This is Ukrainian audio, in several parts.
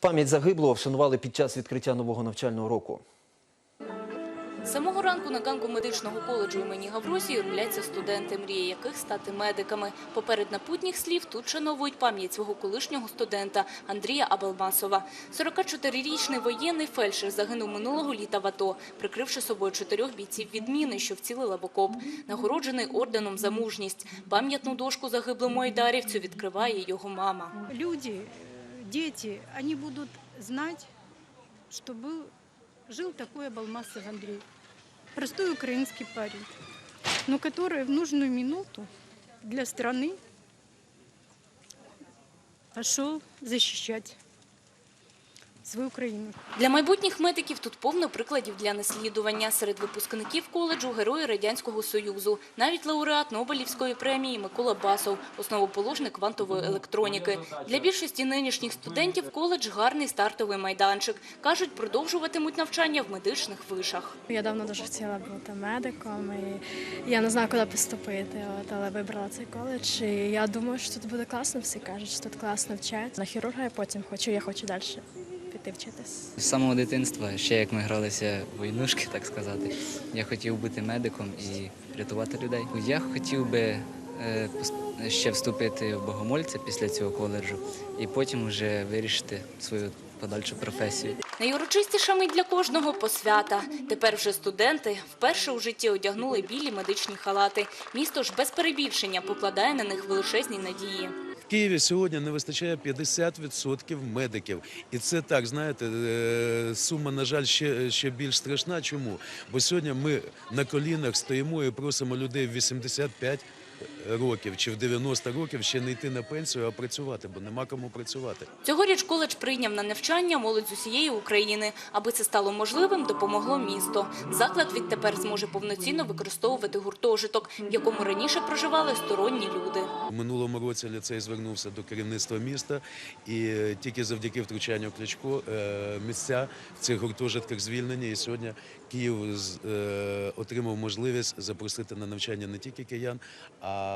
Пам'ять загиблого вшанували під час відкриття нового навчального року. Самого ранку на ганку медичного коледжу імені Гавросії руляться студенти, мрії яких стати медиками. Поперед напутніх слів тут шановують пам'ять свого колишнього студента Андрія Абелмасова. 44-річний воєнний фельдшер загинув минулого літа в АТО, прикривши собою чотирьох бійців відміни, що вцілили в окоп. Нагороджений орденом за мужність. Пам'ятну дошку загиблому айдарівцю відкриває його мама. люди, дети, они будут знать, что был, жил такой Абалмасов Андрей. Простой украинский парень, но который в нужную минуту для страны пошел защищать свою Украину. Для майбутніх медиків тут повно прикладів для наслідування. Серед випускників коледжу – герої Радянського Союзу. Навіть лауреат Нобелівської премії Микола Басов – основоположник квантової електроніки. Для більшості нинішніх студентів коледж – гарний стартовий майданчик. Кажуть, продовжуватимуть навчання в медичних вишах. Я давно дуже хотіла бути медиком, і я не знаю, куди поступити, от, але вибрала цей коледж. І я думаю, що тут буде класно, всі кажуть, що тут класно вчать. На хірурга я потім хочу, я хочу далі піти вчитись. З самого дитинства, ще як ми гралися в войнушки, так сказати, я хотів бути медиком і рятувати людей. Я хотів би е, ще вступити в богомольця після цього коледжу і потім вже вирішити свою подальшу професію. Найурочистіша мить для кожного – посвята. Тепер вже студенти вперше у житті одягнули білі медичні халати. Місто ж без перебільшення покладає на них величезні надії. Києві сьогодні не вистачає 50% медиків. І це так, знаєте, е, сума, на жаль, ще, ще більш страшна. Чому? Бо сьогодні ми на колінах стоїмо і просимо людей в 85 років чи в 90 років ще не йти на пенсію, а працювати, бо нема кому працювати. Цьогоріч коледж прийняв на навчання молодь з усієї України. Аби це стало можливим, допомогло місто. Заклад відтепер зможе повноцінно використовувати гуртожиток, в якому раніше проживали сторонні люди. У минулому році ліцей звернувся до керівництва міста, і е, тільки завдяки втручанню Кличко е, місця в цих гуртожитках звільнені. І сьогодні Київ е, отримав можливість запросити на навчання не тільки киян, а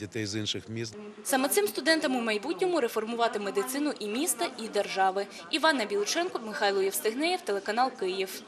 дітей з інших міст. Саме цим студентам у майбутньому реформувати медицину і міста, і держави. Івана Білученко, Михайло Євстигнеєв, телеканал Київ.